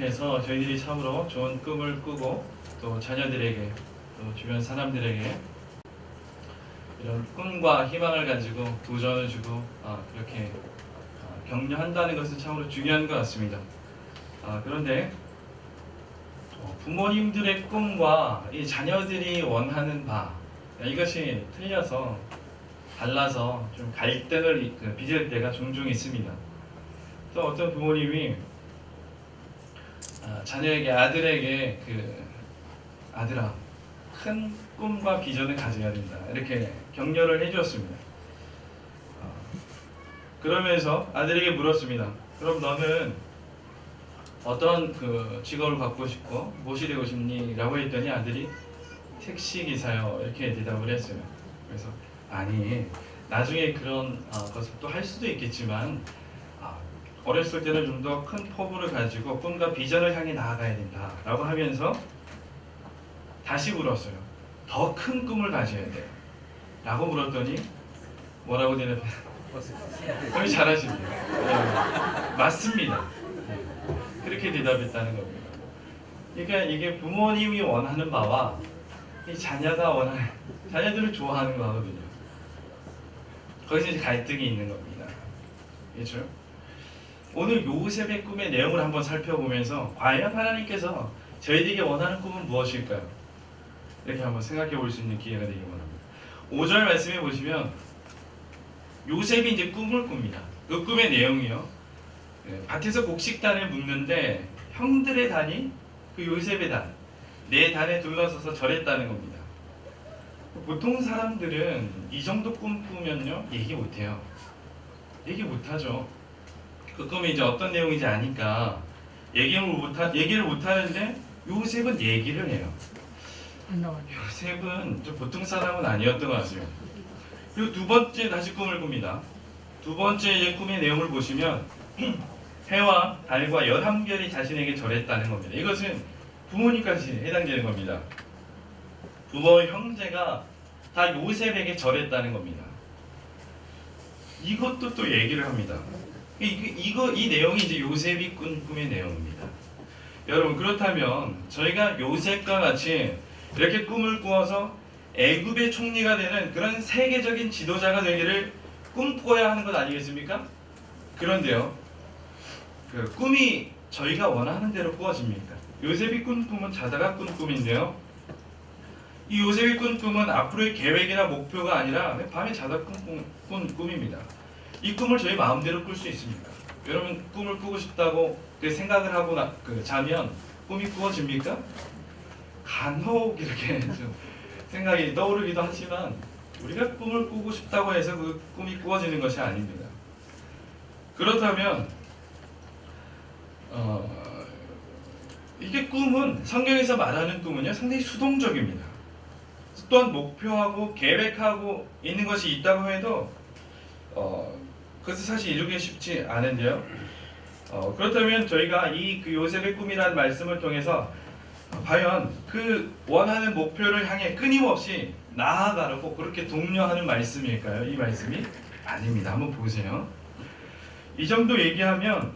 앞에서 저희들이 참으로 좋은 꿈을 꾸고 또 자녀들에게 또 주변 사람들에게 이런 꿈과 희망을 가지고 도전을 주고 아, 그렇게 아, 격려한다는 것은 참으로 중요한 것 같습니다. 아, 그런데 어, 부모님들의 꿈과 이 자녀들이 원하는 바 이것이 틀려서 달라서 좀 갈등을 이- 그 빚을 때가 종종 있습니다. 또 어떤 부모님이 아, 자녀에게 아들에게 그 아들아 큰 꿈과 비전을 가져야 된다 이렇게 격려를 해주었습니다. 아, 그러면서 아들에게 물었습니다. 그럼 너는 어떤 그 직업을 갖고 싶고 무엇이 되고 싶니?라고 했더니 아들이 택시 기사요 이렇게 대답을 했어요. 그래서 아니 나중에 그런 아, 것을 또 할 수도 있겠지만 아, 어렸을 때는 좀 더 큰 포부를 가지고 꿈과 비전을 향해 나아가야 된다 라고 하면서 다시 물었어요. 더 큰 꿈을 가져야 돼. 라고 물었더니 뭐라고 대답해? 거의 잘하시네요. 네, 맞습니다. 그렇게 대답했다는 겁니다. 그러니까 이게 부모님이 원하는 바와 이 자녀가 원하는 자녀들을 좋아하는 거거든요. 거기서 이제 갈등이 있는 겁니다. 그렇죠? 오늘 요셉의 꿈의 내용을 한번 살펴보면서 과연 하나님께서 저희들에게 원하는 꿈은 무엇일까요? 이렇게 한번 생각해 볼 수 있는 기회가 되기 원합니다. 5절 말씀해 보시면 요셉이 이제 꿈을 꿉니다. 그 꿈의 내용이요. 예, 밭에서 곡식단을 묶는데 형들의 단이 그 요셉의 단, 내 단에 둘러서서 절했다는 겁니다. 보통 사람들은 이 정도 꿈 꾸면요 얘기 못해요. 얘기 못하죠. 그 꿈이 이제 어떤 내용인지 아니까 얘기를 못하 얘기를 못 하는데 요셉은 얘기를 해요. 요셉은 좀 보통 사람은 아니었던 것 같습니다. 그리고 두 번째 다시 꿈을 꿉니다. 두 번째 이제 꿈의 내용을 보시면 해와 달과 열한 별이 자신에게 절했다는 겁니다. 이것은 부모님까지 해당되는 겁니다. 부모 형제가 다 요셉에게 절했다는 겁니다. 이것도 또 얘기를 합니다. 이- 이거 이 내용이 이제 요셉이 꾼 꿈의 내용입니다. 여러분 그렇다면 저희가 요셉과 같이 이렇게 꿈을 꾸어서 애굽의 총리가 되는 그런 세계적인 지도자가 되기를 꿈꿔야 하는 것 아니겠습니까? 그런데요, 그 꿈이 저희가 원하는 대로 꾸어집니까? 요셉이 꾼 꿈은 자다가 꾼 꿈인데요. 이 요셉이 꾼 꿈은 앞으로의 계획이나 목표가 아니라 밤에 자다 꾼, 꿈, 꾼 꿈입니다. 이 꿈을 저희 마음대로 꿀 수 있습니까? 여러분 꿈을 꾸고 싶다고 그 생각을 하고 나, 그 자면 꿈이 꾸어집니까? 간혹 이렇게 좀 생각이 떠오르기도 하지만 우리가 꿈을 꾸고 싶다고 해서 그 꿈이 꾸어지는 것이 아닙니다. 그렇다면 어, 이게 꿈은 성경에서 말하는 꿈은요 상당히 수동적입니다. 또한 목표하고 계획하고 있는 것이 있다고 해도 어, 그것을 사실 이루기 쉽지 않은데요. 어, 그렇다면 저희가 이 그 요셉의 꿈이라는 말씀을 통해서 어, 과연 그 원하는 목표를 향해 끊임없이 나아가라고 그렇게 독려하는 말씀일까요? 이 말씀이 아닙니다. 한번 보세요. 이 정도 얘기하면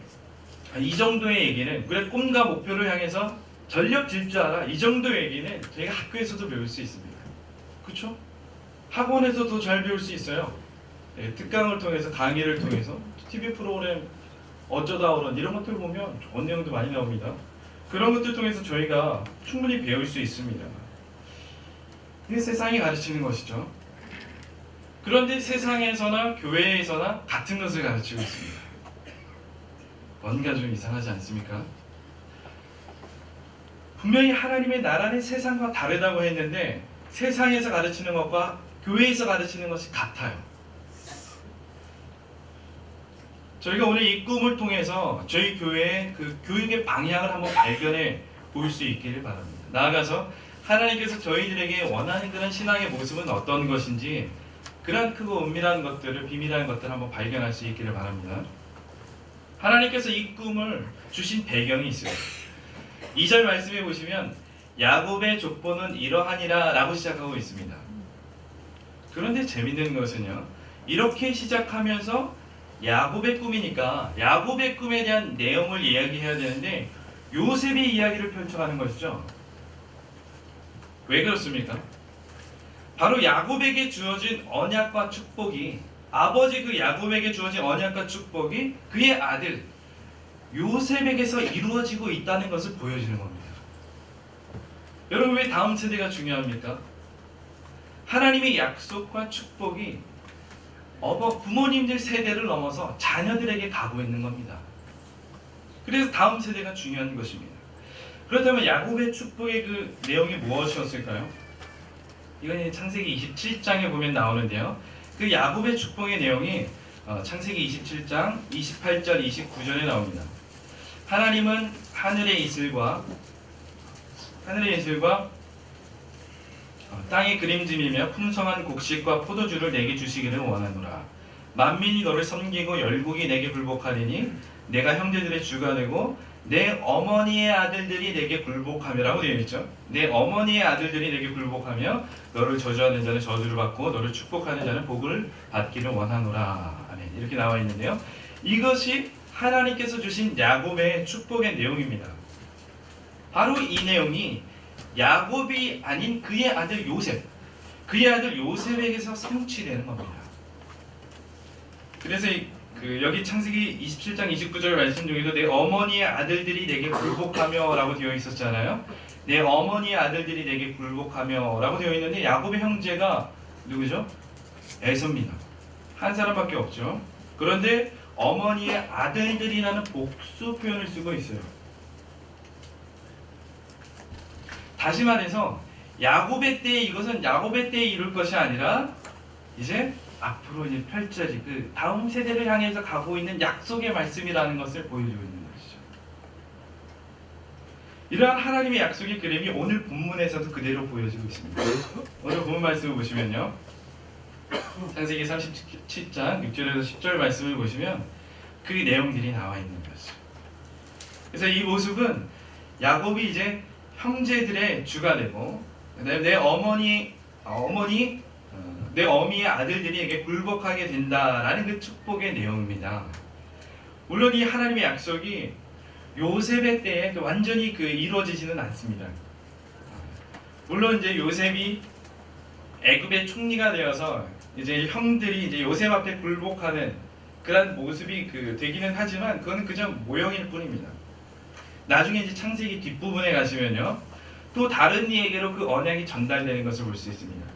이 정도의 얘기는 그래 꿈과 목표를 향해서 전력 질주하라 이 정도 얘기는 저희가 학교에서도 배울 수 있습니다. 그렇죠? 학원에서도 잘 배울 수 있어요. 네, 특강을 통해서 강의를 통해서 TV 프로그램 어쩌다 오런 이런 것들 보면 좋은 내용도 많이 나옵니다. 그런 것들 통해서 저희가 충분히 배울 수 있습니다. 이게 세상이 가르치는 것이죠. 그런데 세상에서나 교회에서나 같은 것을 가르치고 있습니다. 뭔가 좀 이상하지 않습니까? 분명히 하나님의 나라는 세상과 다르다고 했는데 세상에서 가르치는 것과 교회에서 가르치는 것이 같아요. 저희가 오늘 이 꿈을 통해서 저희 교회의 그 교육의 방향을 한번 발견해 볼 수 있기를 바랍니다. 나아가서 하나님께서 저희들에게 원하는 그런 신앙의 모습은 어떤 것인지 그런 크고 은밀한 것들을 비밀한 것들을 한번 발견할 수 있기를 바랍니다. 하나님께서 이 꿈을 주신 배경이 있어요. 2절 말씀해 보시면 야곱의 족보는 이러하니라 라고 시작하고 있습니다. 그런데 재밌는 것은요. 이렇게 시작하면서 야곱의 꿈이니까 야곱의 꿈에 대한 내용을 이야기해야 되는데 요셉의 이야기를 펼쳐가는 것이죠. 왜 그렇습니까? 바로 야곱에게 주어진 언약과 축복이 아버지 그 야곱에게 주어진 언약과 축복이 그의 아들 요셉에게서 이루어지고 있다는 것을 보여주는 겁니다. 여러분 왜 다음 세대가 중요합니까? 하나님의 약속과 축복이 어버 부모님들 세대를 넘어서 자녀들에게 가고 있는 겁니다. 그래서 다음 세대가 중요한 것입니다. 그렇다면 야곱의 축복의 그 내용이 무엇이었을까요? 이건 창세기 27장에 보면 나오는데요. 그 야곱의 축복의 내용이 어, 창세기 27장 28절 29절에 나옵니다. 하나님은 하늘의 이슬과 하늘의 이슬과 어, 땅의 그림짐이며 풍성한 곡식과 포도주를 내게 주시기를 원하노라. 만민이 너를 섬기고 열국이 내게 굴복하리니 내가 형제들의 주가 되고 내 어머니의 아들들이 내게 굴복하며라고 되어 있죠. 내 어머니의 아들들이 내게 굴복하며 너를 저주하는 자는 저주를 받고 너를 축복하는 자는 복을 받기를 원하노라. 아멘. 이렇게 나와 있는데요. 이것이 하나님께서 주신 야곱의 축복의 내용입니다. 바로 이 내용이 야곱이 아닌 그의 아들 요셉, 그의 아들 요셉에게서 성취되는 겁니다. 그래서 이- 그 여기 창세기 27장 29절 말씀 중에도 내 어머니의 아들들이 내게 굴복하며라고 되어 있었잖아요. 내 어머니의 아들들이 내게 굴복하며라고 되어 있는데 야곱의 형제가 누구죠? 에서입니다. 한 사람밖에 없죠. 그런데 어머니의 아들들이라는 복수 표현을 쓰고 있어요. 다시 말해서 야곱의 때에 이것은 야곱의 때에 이룰 것이 아니라 이제 앞으로 이제 펼쳐질 그 다음 세대를 향해서 가고 있는 약속의 말씀이라는 것을 보여주고 있는 것이죠. 이러한 하나님의 약속의 그림이 오늘 본문에서도 그대로 보여지고 있습니다. 오늘 본문 말씀을 보시면요. 창세기 37장 6절에서 10절 말씀을 보시면 그 내용들이 나와 있는 거죠. 그래서 이 모습은 야곱이 이제 형제들의 주가 되고 그다음에 내 어머니 어머니 어, 내 어미의 아들들이에게 굴복하게 된다라는 그 축복의 내용입니다. 물론 이 하나님의 약속이 요셉의 때에 그 완전히 그 이루어지지는 않습니다. 물론 이제 요셉이 애굽의 총리가 되어서 이제 형들이 이제 요셉 앞에 굴복하는 그런 모습이 그 되기는 하지만 그건 그저 모형일 뿐입니다. 나중에 이제 창세기 뒷부분에 가시면요. 또 다른 이에게로 그 언약이 전달되는 것을 볼 수 있습니다.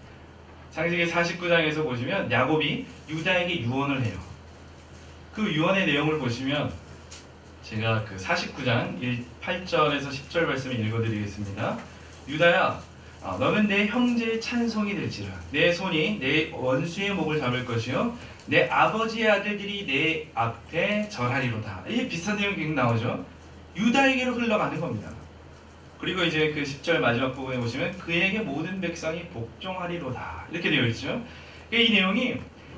창세기 49장에서 보시면 야곱이 유다에게 유언을 해요. 그 유언의 내용을 보시면 제가 그 49장 1, 8절에서 10절 말씀을 읽어드리겠습니다. 유다야, 아, 너는 내 형제의 찬송이 될지라. 내 손이 내 원수의 목을 잡을 것이요. 내 아버지의 아들들이 내 앞에 절하리로다. 이 비슷한 내용이 계속 나오죠. 유다에게로 흘러가는 겁니다. 그리고 이제 그 10절 마지막 부분에 보시면 그에게 모든 백성이 복종하리로다. 이렇게 되어 있죠. 이 내용이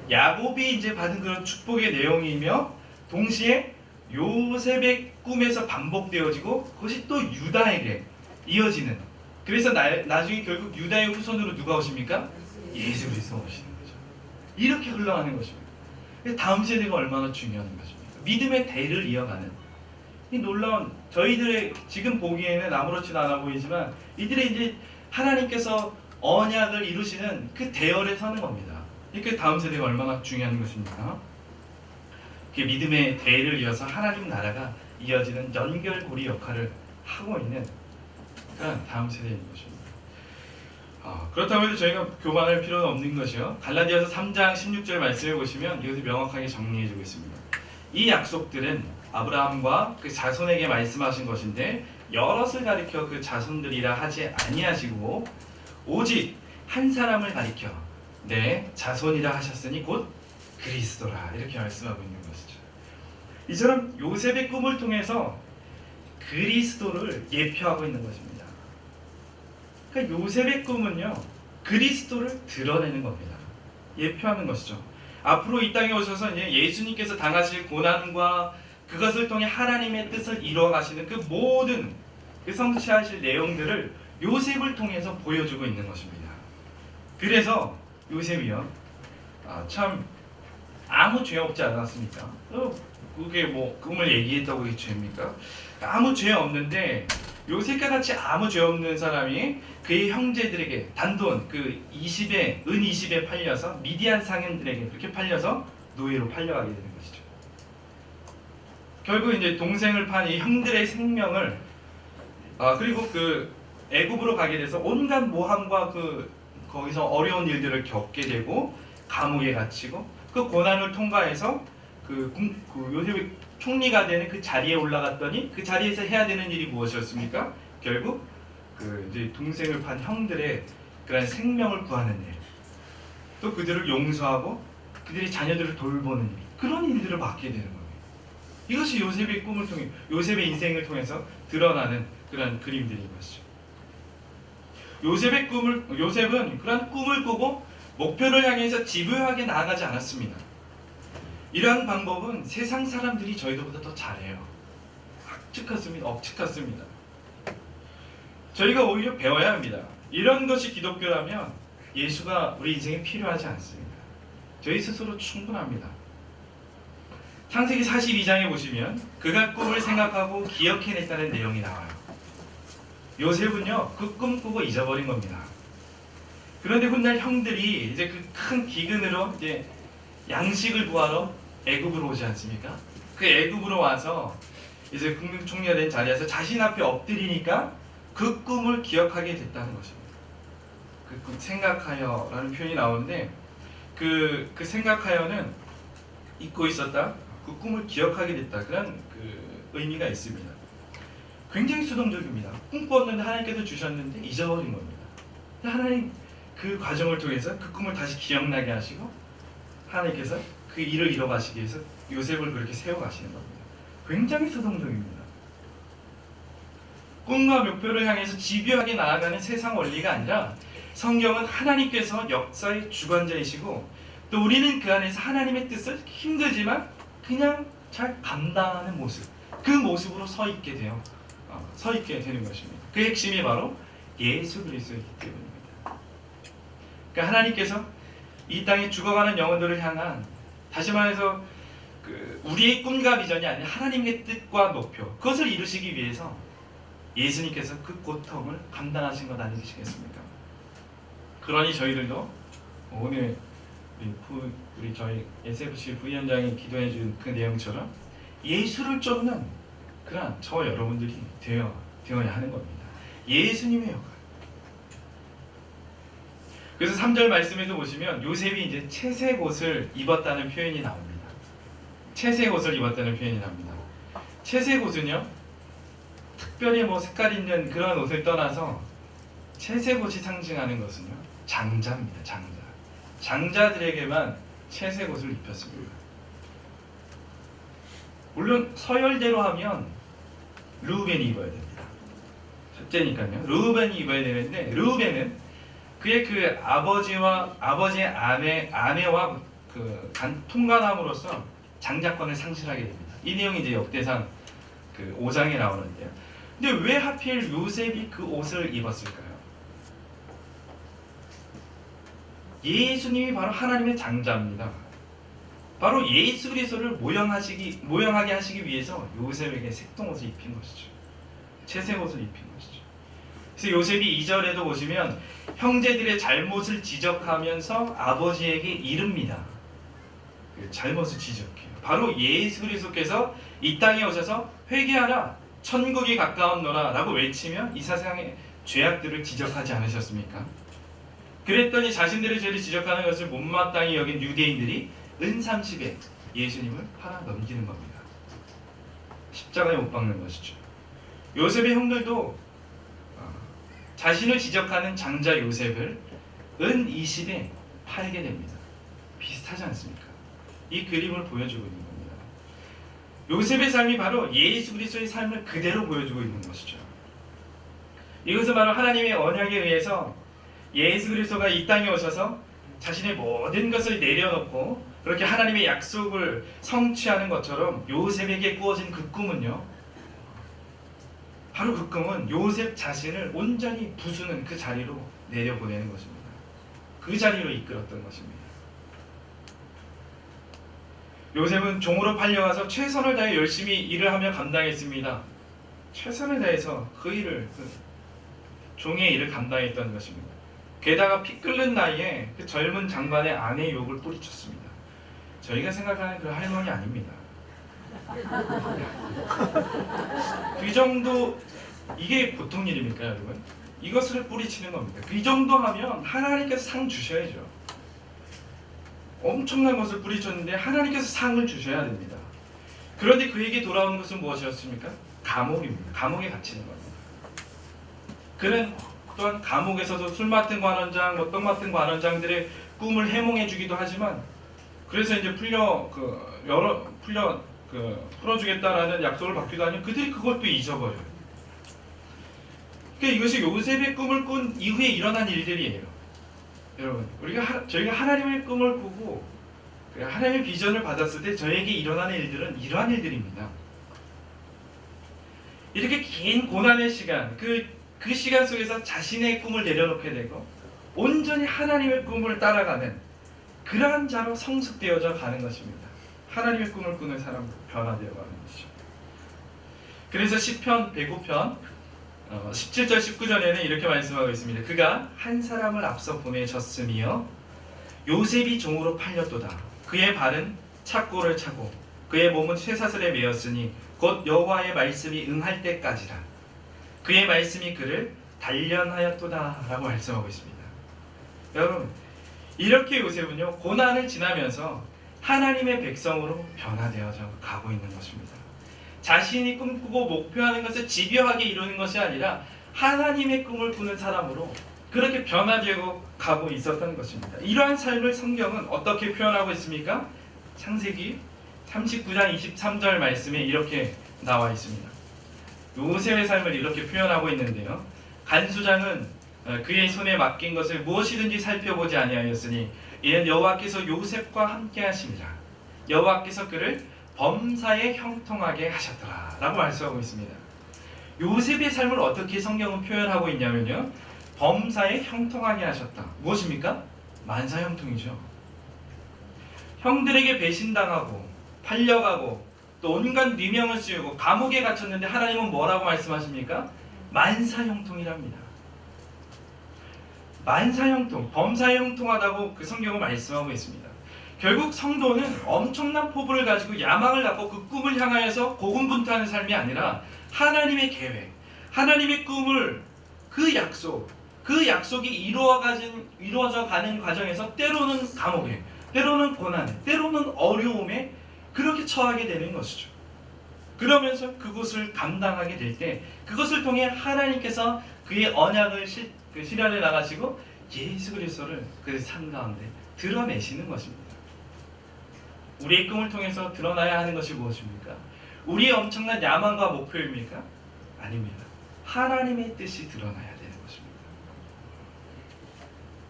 야곱이 이제 받은 그런 축복의 내용이며 동시에 요셉의 꿈에서 반복되어지고 그것이 또 유다에게 이어지는 그래서 나, 나중에 결국 유다의 후손으로 누가 오십니까? 예수 그리스도 오시는 거죠. 이렇게 흘러가는 것입니다. 다음 세대가 얼마나 중요한 것입니까? 믿음의 대를 이어가는 이 놀라운 저희들의 지금 보기에는 아무렇지도 않아 보이지만 이들의 이제 하나님께서 언약을 이루시는 그 대열에 서는 겁니다. 그 다음 세대가 얼마나 중요한 것입니까? 그 믿음의 대를 이어서 하나님 나라가 이어지는 연결고리 역할을 하고 있는 그런 다음 세대인 것입니다. 아, 그렇다고 해도 저희가 교만할 필요는 없는 것이요. 갈라디아서 3장 16절 말씀을 보시면 이것을 명확하게 정리해주고 있습니다. 이 약속들은 아브라함과 그 자손에게 말씀하신 것인데 여럿을 가리켜 그 자손들이라 하지 아니하시고 오직 한 사람을 가리켜 내 자손이라 하셨으니 곧 그리스도라 이렇게 말씀하고 있는 것이죠. 이처럼 요셉의 꿈을 통해서 그리스도를 예표하고 있는 것입니다. 그러니까 요셉의 꿈은요 그리스도를 드러내는 겁니다. 예표하는 것이죠. 앞으로 이 땅에 오셔서 예수님께서 당하실 고난과 그것을 통해 하나님의 뜻을 이루어 가시는 그 모든 그 성취하실 내용들을 요셉을 통해서 보여주고 있는 것입니다. 그래서 요셉이요 아, 참 아무 죄 없지 않았습니까? 어, 그게 뭐 꿈을 얘기했다고 그게 죄입니까? 아무 죄 없는데 요셉과 같이 아무 죄 없는 사람이 그의 형제들에게 단돈 그 20에 은 20에 팔려서 미디안 상인들에게 그렇게 팔려서 노예로 팔려가게 되는 것이죠. 결국 이제 동생을 판 이 형들의 생명을 아 그리고 그 애굽으로 가게 돼서 온갖 모함과 그 거기서 어려운 일들을 겪게 되고 감옥에 갇히고 그 고난을 통과해서 그, 군- 그 요셉이 총리가 되는 그 자리에 올라갔더니 그 자리에서 해야 되는 일이 무엇이었습니까? 결국 그 이제 동생을 판 형들의 그런 생명을 구하는 일, 또 그들을 용서하고 그들의 자녀들을 돌보는 일, 그런 일들을 맡게 되는 거예요. 이것이 요셉의 꿈을 통해 요셉의 인생을 통해서 드러나는 그런 그림들인 것이죠. 요셉의 꿈을 요셉은 그런 꿈을 꾸고 목표를 향해서 집요하게 나아가지 않았습니다. 이러한 방법은 세상 사람들이 저희들보다 더 잘해요. 악측 같습니다. 억측 같습니다. 저희가 오히려 배워야 합니다. 이런 것이 기독교라면 예수가 우리 인생에 필요하지 않습니다. 저희 스스로 충분합니다. 창세기 42장에 보시면 그가 꿈을 생각하고 기억해냈다는 내용이 나와요. 요셉은요 그 꿈 꾸고 잊어버린 겁니다. 그런데 훗날 형들이 이제 그 큰 기근으로 이제 양식을 구하러 애굽으로 오지 않습니까? 그 애굽으로 와서 이제 국민 총리가 된 자리에서 자신 앞에 엎드리니까 그 꿈을 기억하게 됐다는 것입니다. 그 꿈 생각하여라는 표현이 나오는데 그, 그 생각하여는 잊고 있었다. 그 꿈을 기억하게 됐다. 그런 그 의미가 있습니다. 굉장히 수동적입니다. 꿈 꾸었는데 하나님께서 주셨는데 잊어버린 겁니다. 하나님 그 과정을 통해서 그 꿈을 다시 기억나게 하시고 하나님께서 그 일을 이뤄가시기 위해서 요셉을 그렇게 세워가시는 겁니다. 굉장히 수동적입니다. 꿈과 목표를 향해서 집요하게 나아가는 세상 원리가 아니라 성경은 하나님께서 역사의 주관자이시고 또 우리는 그 안에서 하나님의 뜻을 힘들지만 그냥 잘 감당하는 모습 그 모습으로 서 있게 돼요. 어, 서 있게 되는 것입니다. 그 핵심이 바로 예수 그리스도이기 때문입니다. 그러니까 하나님께서 이 땅에 죽어가는 영혼들을 향한 다시 말해서 그 우리의 꿈과 비전이 아닌 하나님의 뜻과 목표 그것을 이루시기 위해서 예수님께서 그 고통을 감당하신 것 아니시겠습니까? 그러니 저희들도 오늘 우리, 부, 우리 저희 SFC 부위원장이 기도해 준 그 내용처럼 예수를 쫓는 그런 저 여러분들이 되어 되어야 하는 겁니다. 예수님의 역할. 그래서 3절 말씀에도 보시면 요셉이 이제 채색 옷을 입었다는 표현이 나옵니다. 채색 옷을 입었다는 표현이 나옵니다. 채색 옷은요, 특별히 뭐 색깔 있는 그런 옷을 떠나서 채색 옷이 상징하는 것은요, 장자입니다. 장자. 장자들에게만 채색 옷을 입혔습니다. 물론 서열대로 하면 루벤이 입어야 됩니다. 첫째니까요. 루벤이 입어야 되는데 루벤은 그의 그 아버지와 아버지의 아내 아내와 그 간, 통관함으로써 장자권을 상실하게 됩니다. 이 내용이 이제 역대상 그 5장에 나오는데요. 근데 왜 하필 요셉이 그 옷을 입었을까요? 예수님이 바로 하나님의 장자입니다. 바로 예수 그리스도를 모형하시기 모형하게 하시기 위해서 요셉에게 색동 옷을 입힌 것이죠. 채색 옷을 입힌 것이죠. 그래서 요셉이 2절에도 보시면 형제들의 잘못을 지적하면서 아버지에게 이릅니다. 그 잘못을 지적해요. 바로 예수 그리스도께서 이 땅에 오셔서 회개하라 천국이 가까웠노라라고 외치며 이 세상의 죄악들을 지적하지 않으셨습니까? 그랬더니 자신들의 죄를 지적하는 것을 못마땅히 여긴 유대인들이 은삼십에 예수님을 팔아 넘기는 겁니다. 십자가에 못 박는 것이죠. 요셉의 형들도 어, 자신을 지적하는 장자 요셉을 은 20에 팔게 됩니다. 비슷하지 않습니까? 이 그림을 보여주고 있는 겁니다. 요셉의 삶이 바로 예수 그리스도의 삶을 그대로 보여주고 있는 것이죠. 이것은 바로 하나님의 언약에 의해서 예수 그리스도가 이 땅에 오셔서 자신의 모든 것을 내려놓고 그렇게 하나님의 약속을 성취하는 것처럼 요셉에게 꾸어진 그 꿈은요. 바로 그 꿈은 요셉 자신을 온전히 부수는 그 자리로 내려보내는 것입니다. 그 자리로 이끌었던 것입니다. 요셉은 종으로 팔려가서 최선을 다해 열심히 일을 하며 감당했습니다. 최선을 다해서 그 일을 그 종의 일을 감당했던 것입니다. 게다가 피 끓는 나이에 그 젊은 장관의 아내 욕을 뿌리쳤습니다. 저희가 생각하는 그 할머니 아닙니다. 그 정도 이게 보통 일입니까, 여러분? 이것을 뿌리치는 겁니다. 그 정도 하면 하나님께서 상 주셔야죠. 엄청난 것을 뿌리쳤는데 하나님께서 상을 주셔야 됩니다. 그런데 그에게 돌아오는 것은 무엇이었습니까? 감옥입니다. 감옥에 갇히는 겁니다. 그는 또한 감옥에서도 술 맡은 관원장, 뭐떡 맡은 관원장들의 꿈을 해몽해 주기도 하지만 그래서 이제 풀려 그 여러 풀려 그 풀어주겠다라는 약속을 받기도 하니 그들이 또 잊어버려요. 그러니까 이것이 요셉의 꿈을 꾼 이후에 일어난 일들이에요. 여러분, 우리가 하, 저희가 하나님의 꿈을 꾸고 그 하나님의 비전을 받았을 때 저에게 일어나는 일들은 이러한 일들입니다. 이렇게 긴 고난의 시간, 그, 그 시간 속에서 자신의 꿈을 내려놓게 되고 온전히 하나님의 꿈을 따라가는 그러한 자로 성숙되어져 가는 것입니다. 하나님의 꿈을 꾸는 사람으로 변화되어 가는 것이죠. 그래서 시편 105편 어, 17절 19절에는 이렇게 말씀하고 있습니다. 그가 한 사람을 앞서 보내셨으며 요셉이 종으로 팔렸도다. 그의 발은 착고를 차고 그의 몸은 쇠사슬에 매였으니 곧 여호와의 말씀이 응할 때까지라. 그의 말씀이 그를 단련하였도다 라고 말씀하고 있습니다. 여러분 이렇게 요셉은요 고난을 지나면서 하나님의 백성으로 변화되어져 가고 있는 것입니다. 자신이 꿈꾸고 목표하는 것을 집요하게 이루는 것이 아니라 하나님의 꿈을 꾸는 사람으로 그렇게 변화되고 가고 있었던 것입니다. 이러한 삶을 성경은 어떻게 표현하고 있습니까? 창세기 39장 23절 말씀에 이렇게 나와 있습니다. 요셉의 삶을 이렇게 표현하고 있는데요. 간수장은 어, 그의 손에 맡긴 것을 무엇이든지 살펴보지 아니하였으니 이는 여호와께서 요셉과 함께 하심이라. 여호와께서 그를 범사에 형통하게 하셨더라 라고 말씀하고 있습니다. 요셉의 삶을 어떻게 성경은 표현하고 있냐면요. 범사에 형통하게 하셨다. 무엇입니까? 만사 형통이죠. 형들에게 배신당하고 팔려가고 또 온갖 미명을 씌우고 감옥에 갇혔는데 하나님은 뭐라고 말씀하십니까? 만사 형통이랍니다. 만사 형통, 범사 형통하다고 그 성경은 말씀하고 있습니다. 결국 성도는 엄청난 포부를 가지고 야망을 갖고 그 꿈을 향하여서 고군분투하는 삶이 아니라 하나님의 계획, 하나님의 꿈을 그 약속, 그 약속이 이루어가진 이루어져 가는 과정에서 때로는 감옥에, 때로는 고난에, 때로는 어려움에 그렇게 처하게 되는 것이죠. 그러면서 그곳을 감당하게 될 때 그것을 통해 하나님께서 그의 언약을 실, 그 실현해 나가시고 예수 그리스도를 그 삶 가운데 드러내시는 것입니다. 우리의 꿈을 통해서 드러나야 하는 것이 무엇입니까? 우리의 엄청난 야망과 목표입니까? 아닙니다. 하나님의 뜻이 드러나야 되는 것입니다.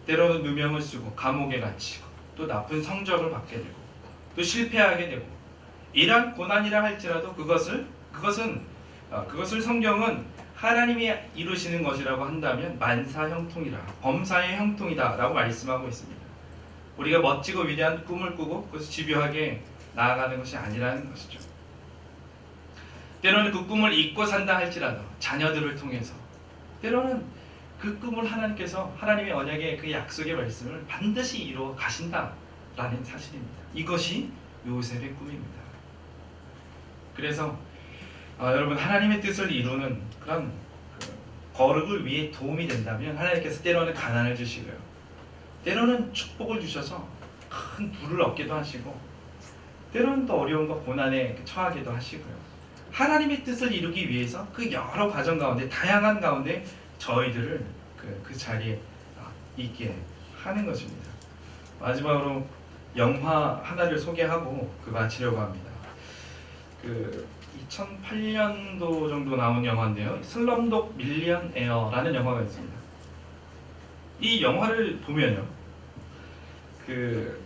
때로는 누명을 쓰고 감옥에 갇히고 또 나쁜 성적을 받게 되고 또 실패하게 되고 이러한 고난이라 할지라도 그것을 그것은 어, 그것을 성경은 하나님이 이루시는 것이라고 한다면 만사 형통이라 범사의 형통이다라고 말씀하고 있습니다. 우리가 멋지고 위대한 꿈을 꾸고 그것을 집요하게 나아가는 것이 아니라는 것이죠. 때로는 그 꿈을 잊고 산다 할지라도 자녀들을 통해서 때로는 그 꿈을 하나님께서 하나님의 언약의 그 약속의 말씀을 반드시 이루어 가신다라는 사실입니다. 이것이 요셉의 꿈입니다. 그래서 어, 여러분 하나님의 뜻을 이루는 그런 그 거룩을 위해 도움이 된다면 하나님께서 때로는 가난을 주시고요. 때로는 축복을 주셔서 큰 부를 얻기도 하시고 때로는 또 어려움과 고난에 처하기도 하시고요. 하나님의 뜻을 이루기 위해서 그 여러 과정 가운데 다양한 가운데 저희들을 그, 그 자리에 아, 있게 하는 것입니다. 마지막으로 영화 하나를 소개하고 그 마치려고 합니다. 그 2008년도 정도 나온 영화인데요. 슬럼독 밀리언 에어라는 영화가 있습니다. 이 영화를 보면요. 그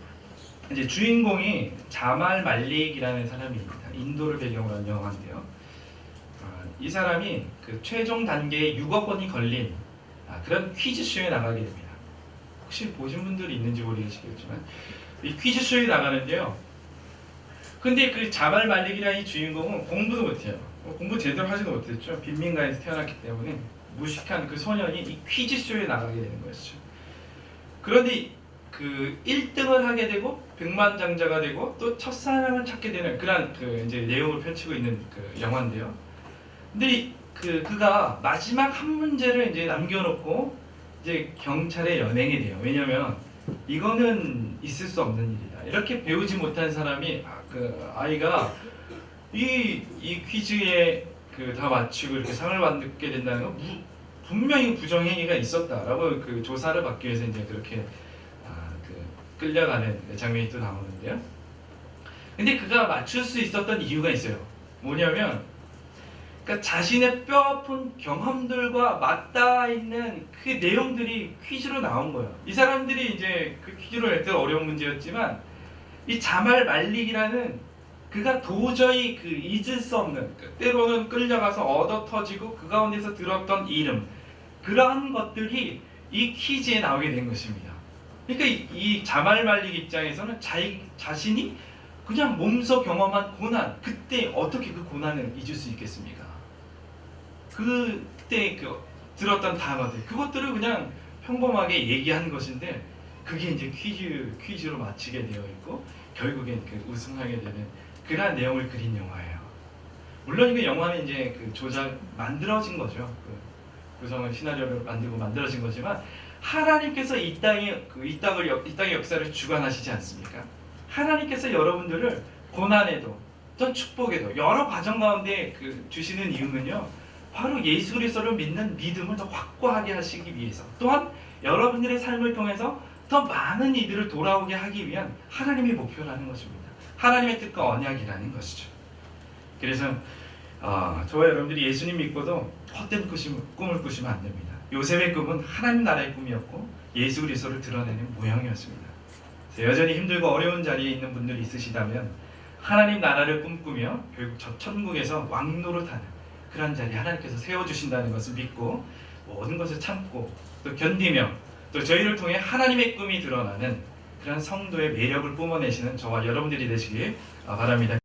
이제 주인공이 자말 말릭이라는 사람입니다. 인도를 배경으로 한 영화인데요. 아, 이 사람이 그 최종 단계에 6억 원이 걸린 아, 그런 퀴즈쇼에 나가게 됩니다. 혹시 보신 분들이 있는지 모르겠지만 이 퀴즈쇼에 나가는데요. 근데 그 자발 말릭이라는 이 주인공은 공부도 못해요. 어, 공부 제대로 하지도 못했죠. 빈민가에서 태어났기 때문에 무식한 그 소년이 이 퀴즈쇼에 나가게 되는 것이죠. 그런데 그 1등을 하게 되고 백만장자가 되고 또 첫사랑을 찾게 되는 그런 그 이제 내용을 펼치고 있는 그 영화인데요. 근데 이- 그 그가 마지막 한 문제를 이제 남겨놓고 이제 경찰에 연행이 돼요. 왜냐면 이거는 있을 수 없는 일이다. 이렇게 배우지 못한 사람이 아, 그 아이가 이, 이 퀴즈에 그 다 맞추고 이렇게 상을 받게 된다는 건 무- 분명히 부정행위가 있었다라고 그 조사를 받기 위해서 이제 그렇게 아, 그 끌려가는 장면이 또 나오는데요. 근데 그가 맞출 수 있었던 이유가 있어요. 뭐냐면 그러니까 자신의 뼈아픈 경험들과 맞닿아 있는 그 내용들이 퀴즈로 나온 거예요. 이 사람들이 이제 그 퀴즈로 낼때 어려운 문제였지만 이 자말 말릭이라는 그가 도저히 그 잊을 수 없는 그 때로는 끌려가서 얻어 터지고 그 가운데서 들었던 이름 그러한 것들이 이 퀴즈에 나오게 된 것입니다. 그러니까 이, 이 자말 말릭 입장에서는 자기 자신이 그냥 몸소 경험한 고난 그때 어떻게 그 고난을 잊을 수 있겠습니까? 그때 그 들었던 단어들 그것들을 그냥 평범하게 얘기한 것인데 그게 이제 퀴즈 퀴즈로 마치게 되어 있고 결국엔 그 우승하게 되는 그러한 내용을 그린 영화예요. 물론 이거 영화는 이제 그 조작 만들어진 거죠. 그 구성을 시나리오를 만들고 만들어진 거지만 하나님께서 이 땅의 그이 땅을 역- 이 땅의 역사를 주관하시지 않습니까? 하나님께서 여러분들을 고난에도 또 축복에도 여러 과정 가운데 그 주시는 이유는요. 바로 예수 그리스도를 믿는 믿음을 더 확고하게 하시기 위해서 또한 여러분들의 삶을 통해서 더 많은 이들을 돌아오게 하기 위한 하나님의 목표라는 것입니다. 하나님의 뜻과 언약이라는 것이죠. 그래서 아, 저와 여러분들이 예수님 믿고도 헛된 꿈을, 꾸시면 안 됩니다. 요셉의 꿈은 하나님 나라의 꿈이었고 예수 그리스도를 드러내는 모형이었습니다. 여전히 힘들고 어려운 자리에 있는 분들이 있으시다면 하나님 나라를 꿈꾸며 결국 저 천국에서 왕노릇하는 그런 자리 하나님께서 세워주신다는 것을 믿고 모든 것을 참고 또 견디며 또 저희를 통해 하나님의 꿈이 드러나는 그런 성도의 매력을 뿜어내시는 저와 여러분들이 되시길 바랍니다.